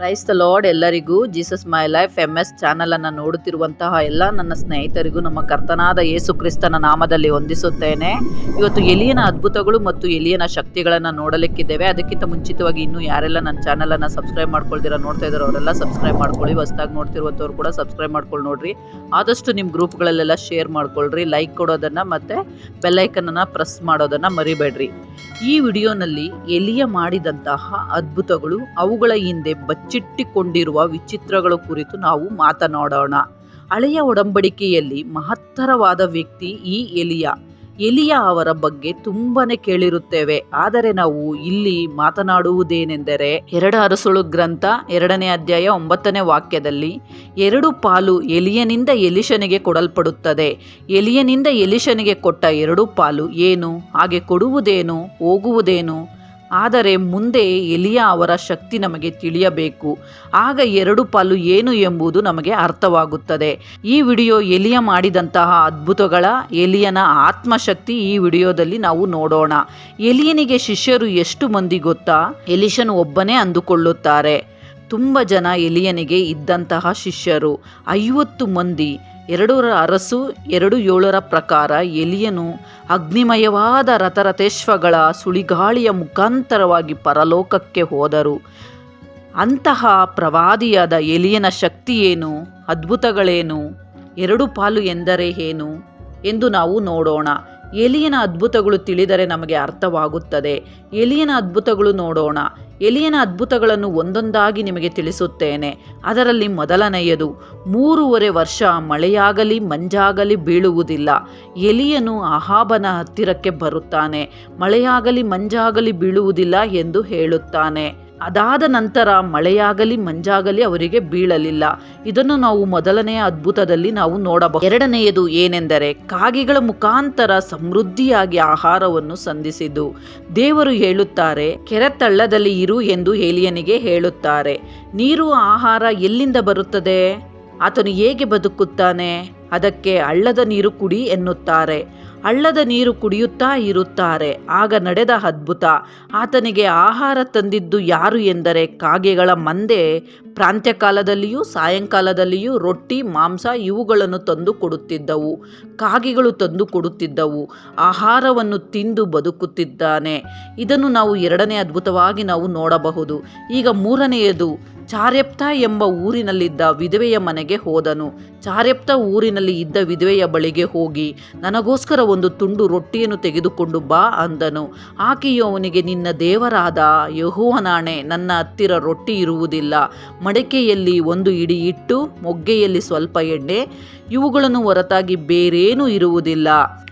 Price the Lord ಎಲ್ಲರಿಗೂ. Jesus my life M S ಚಾನಲನ್ನು ನೋಡುತ್ತಿರುವಂತಹ ಎಲ್ಲ ನನ್ನ ಸ್ನೇಹಿತರಿಗೂ, ನಮ್ಮ ಕರ್ತನಾದ ಯೇಸು ಕ್ರಿಸ್ತನ ನಾಮದಲ್ಲಿ ಹೊಂದಿಸುತ್ತೇನೆ ಇವತ್ತು ಎಲಿಯನ ಅದ್ಭುತಗಳು ಮತ್ತು ಎಲಿಯನ ಶಕ್ತಿಗಳನ್ನು ನೋಡಲಿಕ್ಕಿದ್ದೇವೆ. ಅದಕ್ಕಿಂತ ಮುಂಚಿತವಾಗಿ ಇನ್ನೂ ಯಾರೆಲ್ಲ ನನ್ನ ಚಾನಲನ್ನು ಸಬ್ಸ್ಕ್ರೈಬ್ ಮಾಡ್ಕೊಳ್ದಿರ, ನೋಡ್ತಾ ಇದ್ದಾರೆ ಅವರೆಲ್ಲ ಸಬ್ಸ್ಕ್ರೈಬ್ ಮಾಡ್ಕೊಳ್ಳಿ. ಹೊಸದಾಗಿ ನೋಡ್ತಿರುವಂಥವ್ರು ಕೂಡ ಸಬ್ಸ್ಕ್ರೈಬ್ ಮಾಡ್ಕೊಳ್ಳಿ ನೋಡ್ರಿ. ಆದಷ್ಟು ನಿಮ್ಮ ಗ್ರೂಪ್ಗಳಲ್ಲೆಲ್ಲ ಶೇರ್ ಮಾಡ್ಕೊಳ್ರಿ ಲೈಕ್ ಕೊಡೋದನ್ನು ಮತ್ತು ಬೆಲ್ಲೈಕನನ್ನು ಪ್ರೆಸ್ ಮಾಡೋದನ್ನು ಮರಿಬೇಡ್ರಿ. ಈ ವಿಡಿಯೋನಲ್ಲಿ ಎಲಿಯ ಮಾಡಿದಂತಹ ಅದ್ಭುತಗಳು ಅವುಗಳ ಹಿಂದೆ ಬಚ್ಚಿಟ್ಟಿಕೊಂಡಿರುವ ವಿಚಿತ್ರಗಳ ಕುರಿತು ನಾವು ಮಾತನಾಡೋಣ. ಹಳೆಯ ಒಡಂಬಡಿಕೆಯಲ್ಲಿ ಮಹತ್ತರವಾದ ವ್ಯಕ್ತಿ ಈ ಎಲಿಯ. ಎಲಿಯ ಅವರ ಬಗ್ಗೆ ತುಂಬಾನೇ ಕೇಳಿರುತ್ತೇವೆ. ಆದರೆ ನಾವು ಇಲ್ಲಿ ಮಾತನಾಡುವುದೇನೆಂದರೆ ಎರಡು ಅರಸುಳು ಗ್ರಂಥ ಎರಡನೇ ಅಧ್ಯಾಯ ಒಂಬತ್ತನೇ ವಾಕ್ಯದಲ್ಲಿ, ಎರಡು ಪಾಲು ಎಲಿಯನಿಂದ ಎಲಿಶನಿಗೆ ಕೊಡಲ್ಪಡುತ್ತದೆ. ಎಲಿಯನಿಂದ ಎಲಿಶನಿಗೆ ಕೊಟ್ಟ ಎರಡು ಪಾಲು ಏನು? ಹಾಗೆ ಕೊಡುವುದೇನು? ಹೋಗುವುದೇನು? ಆದರೆ ಮುಂದೆ ಎಲಿಯ ಅವರ ಶಕ್ತಿ ನಮಗೆ ತಿಳಿಯಬೇಕು. ಆಗ ಎರಡು ಪಾಲು ಏನು ಎಂಬುದು ನಮಗೆ ಅರ್ಥವಾಗುತ್ತದೆ. ಈ ವಿಡಿಯೋ ಎಲಿಯ ಮಾಡಿದಂತಹ ಅದ್ಭುತಗಳ, ಎಲಿಯನ ಆತ್ಮಶಕ್ತಿ ಈ ವಿಡಿಯೋದಲ್ಲಿ ನಾವು ನೋಡೋಣ. ಎಲಿಯನಿಗೆ ಶಿಷ್ಯರು ಎಷ್ಟು ಮಂದಿ ಗೊತ್ತಾ? ಎಲಿಶನ್ ಒಬ್ಬನೇ ಅಂದುಕೊಳ್ಳುತ್ತಾರೆ. ತುಂಬ ಜನ ಎಲಿಯನಿಗೆ ಇದ್ದಂತಹ ಶಿಷ್ಯರು. ಐವತ್ತು ಮಂದಿ. ಎರಡರ ಅರಸು, ಎರಡು ಏಳರ ಪ್ರಕಾರ ಎಲಿಯನು ಅಗ್ನಿಮಯವಾದ ರಥರಥೇಶ್ವಗಳ ಸುಳಿಗಾಳಿಯ ಮುಖಾಂತರವಾಗಿ ಪರಲೋಕಕ್ಕೆ ಹೋದರು. ಅಂತಹ ಪ್ರವಾದಿಯಾದ ಎಲಿಯನ ಶಕ್ತಿಯೇನು ಅದ್ಭುತಗಳೇನು, ಎರಡು ಪಾಲು ಎಂದರೆ ಏನು ಎಂದು ನಾವು ನೋಡೋಣ. ಎಲಿಯನ ಅದ್ಭುತಗಳು ತಿಳಿದರೆ ನಮಗೆ ಅರ್ಥವಾಗುತ್ತದೆ. ಎಲಿಯನ ಅದ್ಭುತಗಳು ನೋಡೋಣ. ಎಲಿಯನ ಅದ್ಭುತಗಳನ್ನು ಒಂದೊಂದಾಗಿ ನಿಮಗೆ ತಿಳಿಸುತ್ತೇನೆ. ಅದರಲ್ಲಿ ಮೊದಲನೆಯದು, ಮೂರುವರೆ ವರ್ಷ ಮಳೆಯಾಗಲಿ ಮಂಜಾಗಲಿ ಬೀಳುವುದಿಲ್ಲ. ಎಲಿಯನು ಅಹಾಬನ ಹತ್ತಿರಕ್ಕೆ ಬರುತ್ತಾನೆ. ಮಳೆಯಾಗಲಿ ಮಂಜಾಗಲಿ ಬೀಳುವುದಿಲ್ಲ ಎಂದು ಹೇಳುತ್ತಾನೆ. ಅದಾದ ನಂತರ ಮಳೆಯಾಗಲಿ ಮಂಜಾಗಲಿ ಅವರಿಗೆ ಬೀಳಲಿಲ್ಲ. ಇದನ್ನು ನಾವು ಮೊದಲನೆಯ ಅದ್ಭುತದಲ್ಲಿ ನಾವು ನೋಡಬಹುದು. ಎರಡನೆಯದು ಏನೆಂದರೆ ಕಾಗೆಗಳ ಮುಖಾಂತರ ಸಮೃದ್ಧಿಯಾಗಿ ಆಹಾರವನ್ನು ಸಂಧಿಸಿದ್ದು. ದೇವರು ಹೇಳುತ್ತಾರೆ, ಕೆರೆತಳ್ಳದಲ್ಲಿ ಇರು ಎಂದು ಏಲಿಯನಿಗೆ ಹೇಳುತ್ತಾರೆ. ನೀರು ಆಹಾರ ಎಲ್ಲಿಂದ ಬರುತ್ತದೆ? ಆತನು ಹೇಗೆ ಬದುಕುತ್ತಾನೆ? ಅದಕ್ಕೆ ಹಳ್ಳದ ನೀರು ಕುಡಿ ಎನ್ನುತ್ತಾರೆ. ಹಳ್ಳದ ನೀರು ಕುಡಿಯುತ್ತಾ ಇರುತ್ತಾರೆ. ಆಗ ನಡೆದ ಅದ್ಭುತ. ಆತನಿಗೆ ಆಹಾರ ತಂದಿದ್ದು ಯಾರು ಎಂದರೆ ಕಾಗೆಗಳ ಮಂದೆ. ಪ್ರಾಂತ್ಯಕಾಲದಲ್ಲಿಯೂ, ಸಾಯಂಕಾಲದಲ್ಲಿಯೂ ರೊಟ್ಟಿ, ಮಾಂಸ ಇವುಗಳನ್ನು ತಂದು ಕೊಡುತ್ತಿದ್ದವು. ಕಾಗೆಗಳು ತಂದು ಕೊಡುತ್ತಿದ್ದವು. ಆಹಾರವನ್ನು ತಿಂದು ಬದುಕುತ್ತಿದ್ದಾನೆ. ಇದನ್ನು ನಾವು ಎರಡನೇ ಅದ್ಭುತವಾಗಿ ನಾವು ನೋಡಬಹುದು. ಈಗ ಮೂರನೆಯದು ಚಾರ್ಯಪ್ತ ಎಂಬ ಊರಿನಲ್ಲಿದ್ದ ವಿಧವೆಯ ಮನೆಗೆ ಹೋದನು. ಚಾರ್ಯಪ್ತ ಊರಿನಲ್ಲಿ ಇದ್ದ ವಿಧವೆಯ ಬಳಿಗೆ ಹೋಗಿ, ನನಗೋಸ್ಕರ ಒಂದು ತುಂಡು ರೊಟ್ಟಿಯನ್ನು ತೆಗೆದುಕೊಂಡು ಬಾ ಅಂದನು. ಆಕೆಯು ಅವನಿಗೆ, ನಿನ್ನ ದೇವರಾದ ಯಹೋವನಾಣೆ, ನನ್ನ ಹತ್ತಿರ ರೊಟ್ಟಿ ಇರುವುದಿಲ್ಲ. ಮಡಕೆಯಲ್ಲಿ ಒಂದು ಇಡಿ ಇಟ್ಟು, ಮೊಗ್ಗೆಯಲ್ಲಿ ಸ್ವಲ್ಪ ಎಣ್ಣೆ, ಇವುಗಳನ್ನು ಹೊರತಾಗಿ ಬೇರೇನೂ ಇರುವುದಿಲ್ಲ.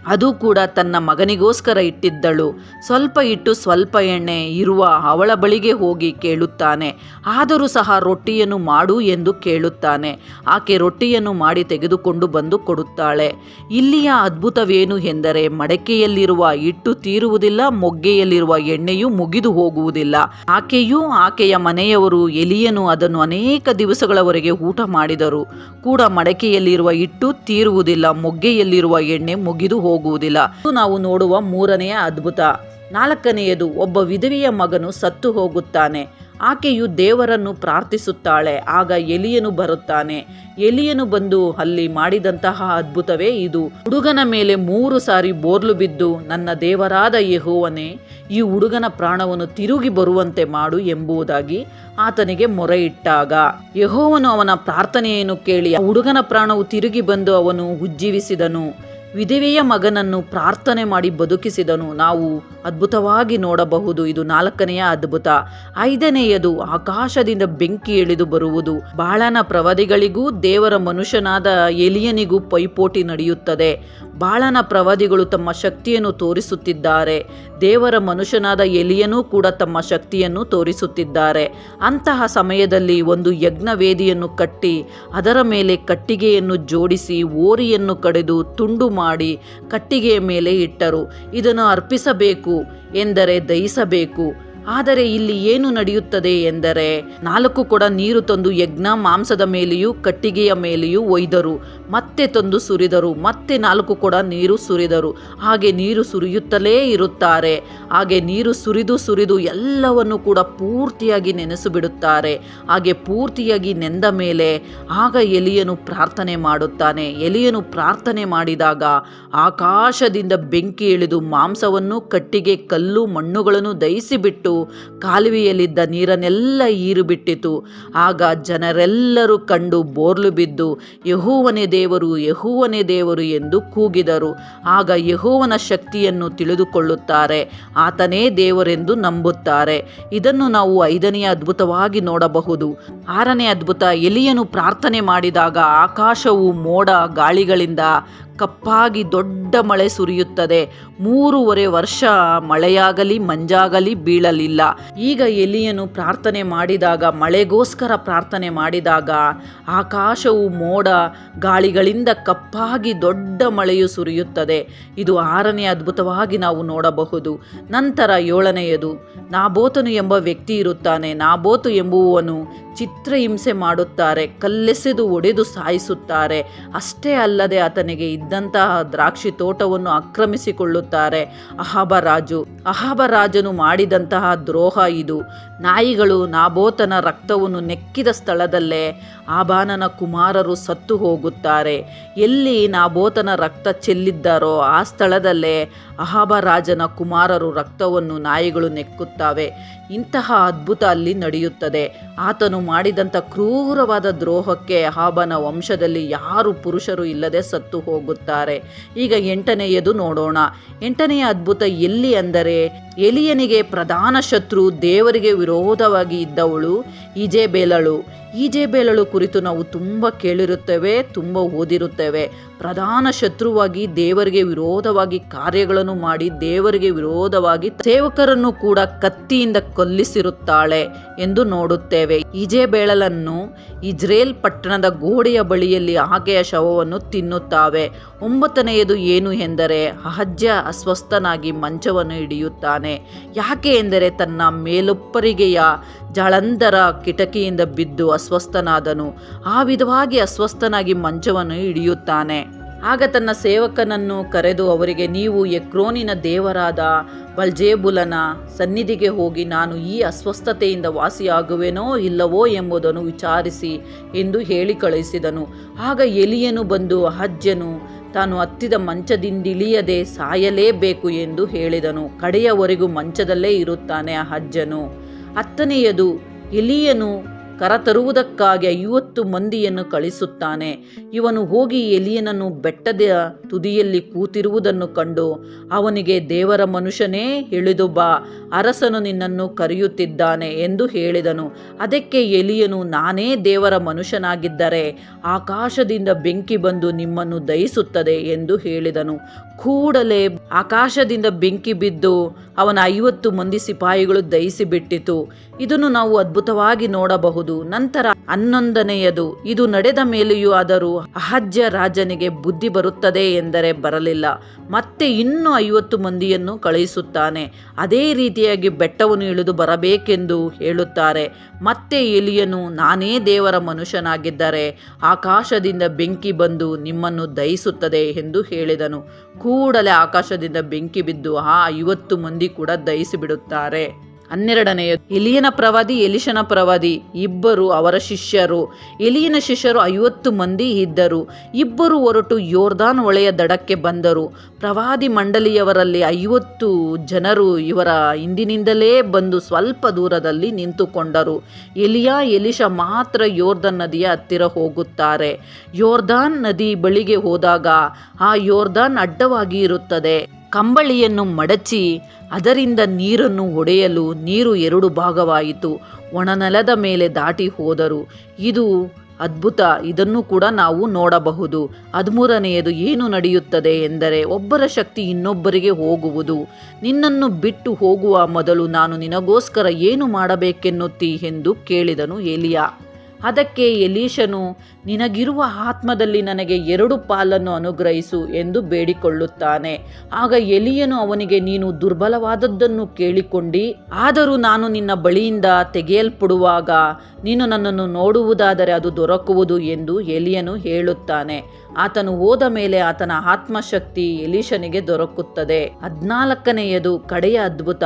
ಅದು ಕೂಡ ತನ್ನ ಮಗನಿಗೋಸ್ಕರ ಇಟ್ಟಿದ್ದಳು. ಸ್ವಲ್ಪ ಇಟ್ಟು ಸ್ವಲ್ಪ ಎಣ್ಣೆ ಇರುವ ಅವಳ ಬಳಿಗೆ ಹೋಗಿ ಕೇಳುತ್ತಾನೆ. ಆದರೂ ಸಹ ರೊಟ್ಟಿಯನ್ನು ಮಾಡು ಎಂದು ಕೇಳುತ್ತಾನೆ. ಆಕೆ ರೊಟ್ಟಿಯನ್ನು ಮಾಡಿ ತೆಗೆದುಕೊಂಡು ಬಂದು ಕೊಡುತ್ತಾಳೆ. ಇಲ್ಲಿಯ ಅದ್ಭುತವೇನು ಎಂದರೆ ಮಡಕೆಯಲ್ಲಿರುವ ಇಟ್ಟು ತೀರುವುದಿಲ್ಲ, ಮೊಗ್ಗೆಯಲ್ಲಿರುವ ಎಣ್ಣೆಯು ಮುಗಿದು ಹೋಗುವುದಿಲ್ಲ. ಆಕೆಯೂ ಆಕೆಯ ಮನೆಯವರು ಎಲಿಯನು ಅದನ್ನು ಅನೇಕ ದಿವಸಗಳವರೆಗೆ ಊಟ ಮಾಡಿದರು. ಕೂಡ ಮಡಕೆಯಲ್ಲಿರುವ ಇಟ್ಟು ತೀರುವುದಿಲ್ಲ, ಮೊಗ್ಗೆಯಲ್ಲಿರುವ ಎಣ್ಣೆ ಮುಗಿದು ಹೋಗುವುದಿಲ್ಲ. ಇದು ನಾವು ನೋಡುವ ಮೂರನೆಯ ಅದ್ಭುತ. ನಾಲ್ಕನೆಯದು, ಒಬ್ಬ ವಿಧವೆಯ ಮಗನು ಸತ್ತು ಹೋಗುತ್ತಾನೆ. ಆಕೆಯು ದೇವರನ್ನು ಪ್ರಾರ್ಥಿಸುತ್ತಾಳೆ, ಆಗ ಎಲಿಯನು ಬರುತ್ತಾನೆ. ಎಲಿಯನು ಬಂದು ಅಲ್ಲಿ ಮಾಡಿದಂತಹ ಅದ್ಭುತವೇ ಇದು. ಹುಡುಗನ ಮೇಲೆ ಮೂರು ಸಾರಿ ಬೋರ್ಲು ಬಿದ್ದು, ನನ್ನ ದೇವರಾದ ಯೆಹೋವನೇ, ಈ ಹುಡುಗನ ಪ್ರಾಣವನ್ನು ತಿರುಗಿ ಬರುವಂತೆ ಮಾಡು ಎಂಬುದಾಗಿ ಆತನಿಗೆ ಮೊರೆ ಇಟ್ಟಾಗ ಯಹೋವನು ಅವನ ಪ್ರಾರ್ಥನೆಯನ್ನು ಕೇಳಿ ಹುಡುಗನ ಪ್ರಾಣವು ತಿರುಗಿ ಬಂದು ಅವನು ಉಜ್ಜೀವಿಸಿದನು. ವಿಧವೆಯ ಮಗನನ್ನು ಪ್ರಾರ್ಥನೆ ಮಾಡಿ ಬದುಕಿಸಿದನು. ನಾವು ಅದ್ಭುತವಾಗಿ ನೋಡಬಹುದು. ಇದು ನಾಲ್ಕನೆಯ ಅದ್ಭುತ. ಐದನೆಯದು, ಆಕಾಶದಿಂದ ಬೆಂಕಿ ಇಳಿದು ಬರುವುದು. ಬಾಳನ ಪ್ರವಾದಿಗಳಿಗೂ, ದೇವರ ಮನುಷ್ಯನಾದ ಎಲಿಯನಿಗೂ ಪೈಪೋಟಿ ನಡೆಯುತ್ತದೆ. ಬಾಳನ ಪ್ರವಾದಿಗಳು ತಮ್ಮ ಶಕ್ತಿಯನ್ನು ತೋರಿಸುತ್ತಿದ್ದಾರೆ. ದೇವರ ಮನುಷ್ಯನಾದ ಎಲಿಯನೂ ಕೂಡ ತಮ್ಮ ಶಕ್ತಿಯನ್ನು ತೋರಿಸುತ್ತಿದ್ದಾರೆ. ಅಂತಹ ಸಮಯದಲ್ಲಿ ಒಂದು ಯಜ್ಞ ವೇದಿಯನ್ನು ಕಟ್ಟಿ, ಅದರ ಮೇಲೆ ಕಟ್ಟಿಗೆಯನ್ನು ಜೋಡಿಸಿ ಓರಿಯನ್ನು ಕಡೆದು ತುಂಡು ಮಾಡಿ ಕಟ್ಟಿಗೆಯ ಮೇಲೆ ಇಟ್ಟರು. ಇದನ್ನು ಅರ್ಪಿಸಬೇಕು ಎಂದರೆ ದಹಿಸಬೇಕು. ಆದರೆ ಇಲ್ಲಿ ಏನು ನಡೆಯುತ್ತದೆ ಎಂದರೆ ನಾಲ್ಕು ಕೊಡ ನೀರು ತಂದು ಯಜ್ಞ ಮಾಂಸದ ಮೇಲೆಯೂ ಕಟ್ಟಿಗೆಯ ಮೇಲೆಯೂ ಒಯ್ದರು. ಮತ್ತೆ ತಂದು ಸುರಿದರು. ಮತ್ತೆ ನಾಲ್ಕು ಕೊಡ ನೀರು ಸುರಿದರು. ಹಾಗೆ ನೀರು ಸುರಿಯುತ್ತಲೇ ಇರುತ್ತಾರೆ. ಹಾಗೆ ನೀರು ಸುರಿದು ಸುರಿದು ಎಲ್ಲವನ್ನು ಕೂಡ ಪೂರ್ತಿಯಾಗಿ ನೆನೆಸು ಬಿಡುತ್ತಾರೆ. ಹಾಗೆ ಪೂರ್ತಿಯಾಗಿ ನೆಂದ ಮೇಲೆ ಆಗ ಎಲಿಯನು ಪ್ರಾರ್ಥನೆ ಮಾಡುತ್ತಾನೆ. ಎಲಿಯನು ಪ್ರಾರ್ಥನೆ ಮಾಡಿದಾಗ ಆಕಾಶದಿಂದ ಬೆಂಕಿ ಇಳಿದು ಮಾಂಸವನ್ನು, ಕಟ್ಟಿಗೆ, ಕಲ್ಲು, ಮಣ್ಣುಗಳನ್ನು ದಹಿಸಿಬಿಟ್ಟು ಕಾಲುವೆಯಲ್ಲಿದ್ದ ನೀರನ್ನೆಲ್ಲ ಈರು ಬಿಟ್ಟಿತು ಆಗ ಜನರೆಲ್ಲರೂ ಕಂಡು ಬೋರ್ಲು ಬಿದ್ದು, ಯಹೋವನೇ ದೇವರು ಯಹೋವನೇ ದೇವರು ಎಂದು ಕೂಗಿದರು. ಆಗ ಯಹೋವನ ಶಕ್ತಿಯನ್ನು ತಿಳಿದುಕೊಳ್ಳುತ್ತಾರೆ. ಆತನೇ ದೇವರೆಂದು ನಂಬುತ್ತಾರೆ. ಇದನ್ನು ನಾವು ಐದನೆಯ ಅದ್ಭುತವಾಗಿ ನೋಡಬಹುದು. ಆರನೇ ಅದ್ಭುತ, ಎಲಿಯನು ಪ್ರಾರ್ಥನೆ ಮಾಡಿದಾಗ ಆಕಾಶವು ಮೋಡ, ಗಾಳಿಗಳಿಂದ ಕಪ್ಪಾಗಿ ದೊಡ್ಡ ಮಳೆ ಸುರಿಯುತ್ತದೆ. ಮೂರುವರೆ ವರ್ಷ ಮಳೆಯಾಗಲಿ, ಮಂಜಾಗಲಿ ಬೀಳಲಿಲ್ಲ. ಈಗ ಎಲಿಯನು ಪ್ರಾರ್ಥನೆ ಮಾಡಿದಾಗ, ಮಳೆಗೋಸ್ಕರ ಪ್ರಾರ್ಥನೆ ಮಾಡಿದಾಗ, ಆಕಾಶವು ಮೋಡ ಗಾಳಿಗಳಿಂದ ಕಪ್ಪಾಗಿ ದೊಡ್ಡ ಮಳೆಯು ಸುರಿಯುತ್ತದೆ. ಇದು ಆರನೇ ಅದ್ಭುತವಾಗಿ ನಾವು ನೋಡಬಹುದು. ನಂತರ ಏಳನೆಯದು, ನಾಬೋತನು ಎಂಬ ವ್ಯಕ್ತಿ ಇರುತ್ತಾನೆ. ನಾಬೋತು ಎಂಬುವನು ಚಿತ್ರಹಿಂಸೆ ಮಾಡುತ್ತಾರೆ, ಕಲ್ಲೆಸೆದು ಒಡೆದು ಸಾಯಿಸುತ್ತಾರೆ. ಅಷ್ಟೇ ಅಲ್ಲದೆ ಆತನಿಗೆ ಇದ್ದಂತಹ ದ್ರಾಕ್ಷಿ ತೋಟವನ್ನು ಆಕ್ರಮಿಸಿಕೊಳ್ಳುತ್ತಾರೆ. ಅಹಾಬರಾಜು ಅಹಾಬರಾಜನು ಮಾಡಿದಂತಹ ದ್ರೋಹ ಇದು. ನಾಯಿಗಳು ನಾಬೋತನ ರಕ್ತವನ್ನು ನೆಕ್ಕಿದ ಸ್ಥಳದಲ್ಲೇ ಆಬಾನನ ಕುಮಾರರು ಸತ್ತು ಹೋಗುತ್ತಾರೆ. ಎಲ್ಲಿ ನಾಬೋತನ ರಕ್ತ ಚೆಲ್ಲಿದ್ದಾರೋ ಆ ಸ್ಥಳದಲ್ಲೇ ಅಹಾಬರಾಜನ ಕುಮಾರರು ರಕ್ತವನ್ನು ನಾಯಿಗಳು ನೆಕ್ಕುತ್ತವೆ. ಇಂತಹ ಅದ್ಭುತ ಅಲ್ಲಿ ನಡೆಯುತ್ತದೆ. ಆತನು ಮಾಡಿದಂಥ ಕ್ರೂರವಾದ ದ್ರೋಹಕ್ಕೆ ಅಹಾಬನ ವಂಶದಲ್ಲಿ ಯಾರು ಪುರುಷರು ಇಲ್ಲದೆ ಸತ್ತು ಹೋಗುತ್ತಾರೆ. ಈಗ ಎಂಟನೆಯದು ನೋಡೋಣ. ಎಂಟನೆಯ ಅದ್ಭುತ ಎಲ್ಲಿ ಅಂದರೆ ಎಲಿಯನಿಗೆ ಪ್ರಧಾನ ಶತ್ರು ದೇವರಿಗೆ ವಿರೋಧವಾಗಿ ಇದ್ದವಳು ಈಜೆಬೇಲಳು. ಈಜೆಬೇಲಳು ಕುರಿತು ನಾವು ತುಂಬ ಕೇಳಿರುತ್ತೇವೆ, ತುಂಬ ಓದಿರುತ್ತೇವೆ. ಪ್ರಧಾನ ಶತ್ರುವಾಗಿ ದೇವರಿಗೆ ವಿರೋಧವಾಗಿ ಕಾರ್ಯಗಳನ್ನು ಮಾಡಿ ದೇವರಿಗೆ ವಿರೋಧವಾಗಿ ಸೇವಕರನ್ನು ಕೂಡ ಕತ್ತಿಯಿಂದ ಕೊಲ್ಲಿಸಿರುತ್ತಾಳೆ ಎಂದು ನೋಡುತ್ತೇವೆ. ಈಜೆಬೇಳಲನ್ನು ಇಜ್ರೇಲ್ ಪಟ್ಟಣದ ಗೋಡೆಯ ಬಳಿಯಲ್ಲಿ ಆಕೆಯ ಶವವನ್ನು ತಿನ್ನುತ್ತಾವೆ. ಒಂಬತ್ತನೆಯದು ಏನು ಎಂದರೆ, ಅಹಜ್ಯ ಅಸ್ವಸ್ಥನಾಗಿ ಮಂಚವನ್ನು ಹಿಡಿಯುತ್ತಾನೆ. ಯಾಕೆ ಎಂದರೆ, ತನ್ನ ಮೇಲುಪ್ಪರಿಗೆಯ ಜಳಂಧರ ಕಿಟಕಿಯಿಂದ ಬಿದ್ದು ಅಸ್ವಸ್ಥನಾದನು. ಆ ವಿಧವಾಗಿ ಅಸ್ವಸ್ಥನಾಗಿ ಮಂಚವನ್ನು ಹಿಡಿಯುತ್ತಾನೆ. ಆಗ ತನ್ನ ಸೇವಕನನ್ನು ಕರೆದು ಅವರಿಗೆ, ನೀವು ಎಕ್ರೋನಿನ ದೇವರಾದ ಬಲ್ಜೇಬುಲನ ಸನ್ನಿಧಿಗೆ ಹೋಗಿ ನಾನು ಈ ಅಸ್ವಸ್ಥತೆಯಿಂದ ವಾಸಿಯಾಗುವೆನೋ ಇಲ್ಲವೋ ಎಂಬುದನ್ನು ವಿಚಾರಿಸಿ ಎಂದು ಹೇಳಿ ಕಳುಹಿಸಿದನು. ಆಗ ಎಲಿಯನು ಬಂದು, ಅಹಜ್ಯನು, ತಾನು ಹತ್ತಿದ ಮಂಚದಿಂದಿಳಿಯದೆ ಸಾಯಲೇಬೇಕು ಎಂದು ಹೇಳಿದನು. ಕಡೆಯವರೆಗೂ ಮಂಚದಲ್ಲೇ ಇರುತ್ತಾನೆ ಅಹಜ್ಜನು ಹತ್ತನೆಯದು, ಎಲಿಯನು ಕರತರುವುದಕ್ಕಾಗಿ ಐವತ್ತು ಮಂದಿಯನ್ನು ಕಳಿಸುತ್ತಾನೆ. ಇವನು ಹೋಗಿ ಎಲಿಯನನ್ನು ಬೆಟ್ಟದ ತುದಿಯಲ್ಲಿ ಕೂತಿರುವುದನ್ನು ಕಂಡು, ಅವನಿಗೆ, ದೇವರ ಮನುಷ್ಯನೇ ಇಳಿದು ಬಾ, ಅರಸನು ನಿನ್ನನ್ನು ಕರೆಯುತ್ತಿದ್ದಾನೆ ಎಂದು ಹೇಳಿದನು. ಅದಕ್ಕೆ ಎಲಿಯನು, ನಾನೇ ದೇವರ ಮನುಷ್ಯನಾಗಿದ್ದರೆ, ಆಕಾಶದಿಂದ ಬೆಂಕಿ ಬಂದು ನಿಮ್ಮನ್ನು ದಯಿಸುತ್ತದೆ ಎಂದು ಹೇಳಿದನು. ಕೂಡಲೇ ಆಕಾಶದಿಂದ ಬೆಂಕಿ ಬಿದ್ದು ಅವನ ಐವತ್ತು ಮಂದಿ ಸಿಪಾಯಿಗಳು ದಹಿಸಿ ಬಿಟ್ಟಿತು ಇದನ್ನು ನಾವು ಅದ್ಭುತವಾಗಿ ನೋಡಬಹುದು. ನಂತರ ಹನ್ನೊಂದನೆಯದು, ಇದು ನಡೆದ ಮೇಲೆಯೂ ಆದರೂ ಅಹಜ್ಯ ರಾಜನಿಗೆ ಬುದ್ಧಿ ಬರುತ್ತದೆ ಎಂದರೆ ಬರಲಿಲ್ಲ. ಮತ್ತೆ ಇನ್ನೂ ಐವತ್ತು ಮಂದಿಯನ್ನು ಕಳುಹಿಸುತ್ತಾನೆ. ಅದೇ ರೀತಿಯಾಗಿ ಬೆಟ್ಟವನ್ನು ಇಳಿದು ಬರಬೇಕೆಂದು ಹೇಳುತ್ತಾರೆ. ಮತ್ತೆ ಎಲಿಯನು, ನಾನೇ ದೇವರ ಮನುಷ್ಯನಾಗಿದ್ದರೆ ಆಕಾಶದಿಂದ ಬೆಂಕಿ ಬಂದು ನಿಮ್ಮನ್ನು ದಹಿಸುತ್ತದೆ ಎಂದು ಹೇಳಿದನು. ಕೂಡಲೇ ಆಕಾಶದಿಂದ ಬೆಂಕಿ ಬಿದ್ದು ಆ ಐವತ್ತು ಮಂದಿ ಕೂಡ ದಹಿಸಿ ಬಿಡುತ್ತಾರೆ ಹನ್ನೆರಡನೆಯ ಎಲಿಯನ ಪ್ರವಾದಿ ಎಲಿಶನ ಪ್ರವಾದಿ, ಇಬ್ಬರು ಅವರ ಶಿಷ್ಯರು. ಎಲಿಯನ ಶಿಷ್ಯರು ಐವತ್ತು ಮಂದಿ ಇದ್ದರು. ಇಬ್ಬರು ಹೊರಟು ಯೋರ್ದಾನ್ ಹೊಳೆಯ ದಡಕ್ಕೆ ಬಂದರು. ಪ್ರವಾದಿ ಮಂಡಳಿಯವರಲ್ಲಿ ಐವತ್ತು ಜನರು ಇವರ ಹಿಂದಿನಿಂದಲೇ ಬಂದು ಸ್ವಲ್ಪ ದೂರದಲ್ಲಿ ನಿಂತುಕೊಂಡರು. ಎಲಿಯಾ ಎಲಿಶ ಮಾತ್ರ ಯೋರ್ದನ್ ನದಿಯ ಹತ್ತಿರ ಹೋಗುತ್ತಾರೆ. ಯೋರ್ದಾನ್ ನದಿ ಬಳಿಗೆ ಹೋದಾಗ ಆ ಯೋರ್ದಾನ್ ಅಡ್ಡವಾಗಿ ಇರುತ್ತದೆ. ಕಂಬಳಿಯನ್ನು ಮಡಚಿ ಅದರಿಂದ ನೀರನ್ನು ಒಡೆಯಲು ನೀರು ಎರಡು ಭಾಗವಾಯಿತು. ಒಣನೆಲದ ಮೇಲೆ ದಾಟಿ ಹೋದರು. ಇದು ಅದ್ಭುತ. ಇದನ್ನು ಕೂಡ ನಾವು ನೋಡಬಹುದು. ಹದಿಮೂರನೆಯದು ಏನು ನಡೆಯುತ್ತದೆ ಎಂದರೆ ಒಬ್ಬರ ಶಕ್ತಿ ಇನ್ನೊಬ್ಬರಿಗೆ ಹೋಗುವುದು. ನಿನ್ನನ್ನು ಬಿಟ್ಟು ಹೋಗುವ ಮೊದಲು ನಾನು ನಿನಗೋಸ್ಕರ ಏನು ಮಾಡಬೇಕೆನ್ನುತ್ತಿ ಎಂದು ಕೇಳಿದನು ಏಲಿಯಾ ಅದಕ್ಕೆ ಎಲೀಶನು ನಿನಗಿರುವ ಆತ್ಮದಲ್ಲಿ ನನಗೆ ಎರಡು ಪಾಲನ್ನು ಅನುಗ್ರಹಿಸು ಎಂದು ಬೇಡಿಕೊಳ್ಳುತ್ತಾನೆ. ಆಗ ಎಲಿಯನು ಅವನಿಗೆ, ನೀನು ದುರ್ಬಲವಾದದ್ದನ್ನು ಕೇಳಿಕೊಂಡಿ, ಆದರೂ ನಾನು ನಿನ್ನ ಬಳಿಯಿಂದ ತೆಗೆಯಲ್ಪಡುವಾಗ ನೀನು ನನ್ನನ್ನು ನೋಡುವುದಾದರೆ ಅದು ದೊರಕುವುದು ಎಂದು ಎಲಿಯನು ಹೇಳುತ್ತಾನೆ. ಆತನು ಹೋದ ಮೇಲೆ ಆತನ ಆತ್ಮಶಕ್ತಿ ಎಲೀಶನಿಗೆ ದೊರಕುತ್ತದೆ. ಹದ್ನಾಲ್ಕನೆಯದು ಕಡೆಯ ಅದ್ಭುತ.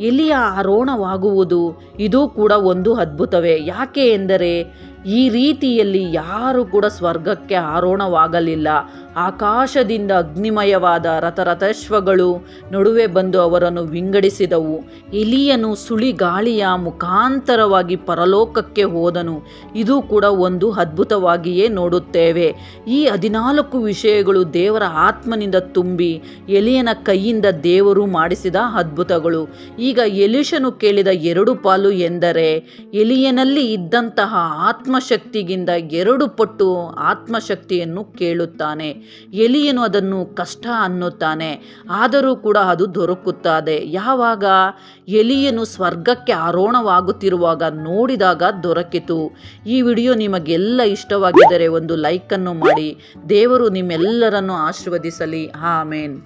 ಎಲಿಯ ಆರೋಣವಾಗುವುದು ಇದು ಕೂಡ ಒಂದು ಅದ್ಭುತವೇ. ಯಾಕೆ ಎಂದರೆ ಈ ರೀತಿಯಲ್ಲಿ ಯಾರು ಕೂಡ ಸ್ವರ್ಗಕ್ಕೆ ಆರೋಣವಾಗಲಿಲ್ಲ ಆಕಾಶದಿಂದ ಅಗ್ನಿಮಯವಾದ ರಥರಥಶ್ವಗಳು ನಡುವೆ ಬಂದು ಅವರನ್ನು ವಿಂಗಡಿಸಿದವು. ಎಲಿಯನು ಸುಳಿಗಾಳಿಯ ಮುಖಾಂತರವಾಗಿ ಪರಲೋಕಕ್ಕೆ ಹೋದನು. ಇದು ಕೂಡ ಒಂದು ಅದ್ಭುತವಾಗಿಯೇ ನೋಡುತ್ತೇವೆ. ಈ ಹದಿನಾಲ್ಕು ವಿಷಯಗಳು ದೇವರ ಆತ್ಮನಿಂದ ತುಂಬಿ ಎಲಿಯನ ಕೈಯಿಂದ ದೇವರು ಮಾಡಿಸಿದ ಅದ್ಭುತಗಳು. ಈಗ ಎಲಿಶನು ಕೇಳಿದ ಎರಡು ಪಾಲು ಎಂದರೆ, ಎಲಿಯನಲ್ಲಿ ಇದ್ದಂತಹ ಆತ್ಮಶಕ್ತಿಗಿಂತ ಎರಡು ಪಟ್ಟು ಆತ್ಮಶಕ್ತಿಯನ್ನು ಕೇಳುತ್ತಾನೆ. ಎಲಿಯನು ಅದನ್ನು ಕಷ್ಟ ಅನ್ನುತ್ತಾನೆ. ಆದರೂ ಕೂಡ ಅದು ದೊರಕುತ್ತದೆ. ಯಾವಾಗ? ಎಲಿಯನು ಸ್ವರ್ಗಕ್ಕೆ ಆರೋಹಣವಾಗುತ್ತಿರುವಾಗ ನೋಡಿದಾಗ ದೊರಕಿತು. ಈ ವಿಡಿಯೋ ನಿಮಗೆಲ್ಲ ಇಷ್ಟವಾಗಿದ್ದರೆ ಒಂದು ಲೈಕನ್ನು ಮಾಡಿ. ದೇವರು ನಿಮ್ಮೆಲ್ಲರನ್ನು ಆಶೀರ್ವದಿಸಲಿ. ಆಮೇನ್.